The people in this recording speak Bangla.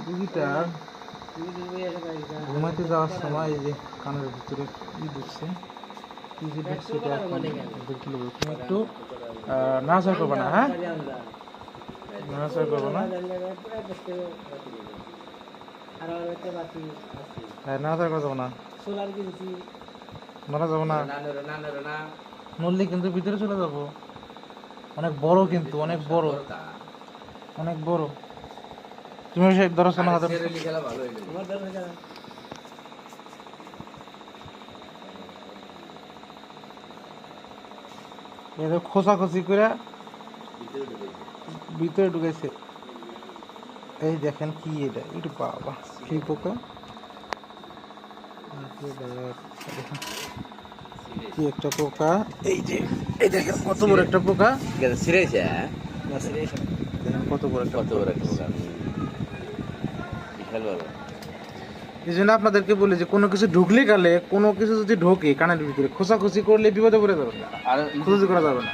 রুগীটা ঘুমাইতে যাওয়ার সময় এই যে কানের ভিতরে ই ঢুকছে কি যে ঢুকছে এটা। তুমি একটু নাড়াচাড়া করবে না হ্যাঁ? নাড়াচাড়া করবে না? হ্যাঁ করা যাবে না। মারা যাব না? নড়লে কিন্তু ভিতরে চলে যাব। অনেক বড় কিন্তু অনেক বড়। অনেক বড়। তুমি সেই ধরো হাতে এটা খোসাখসি করে ভিতরে ঢুকেছে। এই দেখেন কি এটা এটা বাবা কি পোকা। দেখেন। কি একটা পোকা? এই যে এই দেখেন কত বড় একটা পোকা। সিরেছে দেখেন কত বড় একটা কত বড় একটা পোকা। বিশাল বড়। এই জন্য আপনাদেরকে বলি যে কোনো কিছু ঢুকলে গেলে কোনো কিছু যদি ঢোকে কানের ভিতরে খোসাখুসি করলে বিপদে পড়ে যাবে না। আর খোঁজাখুঁজি করা যাবে না।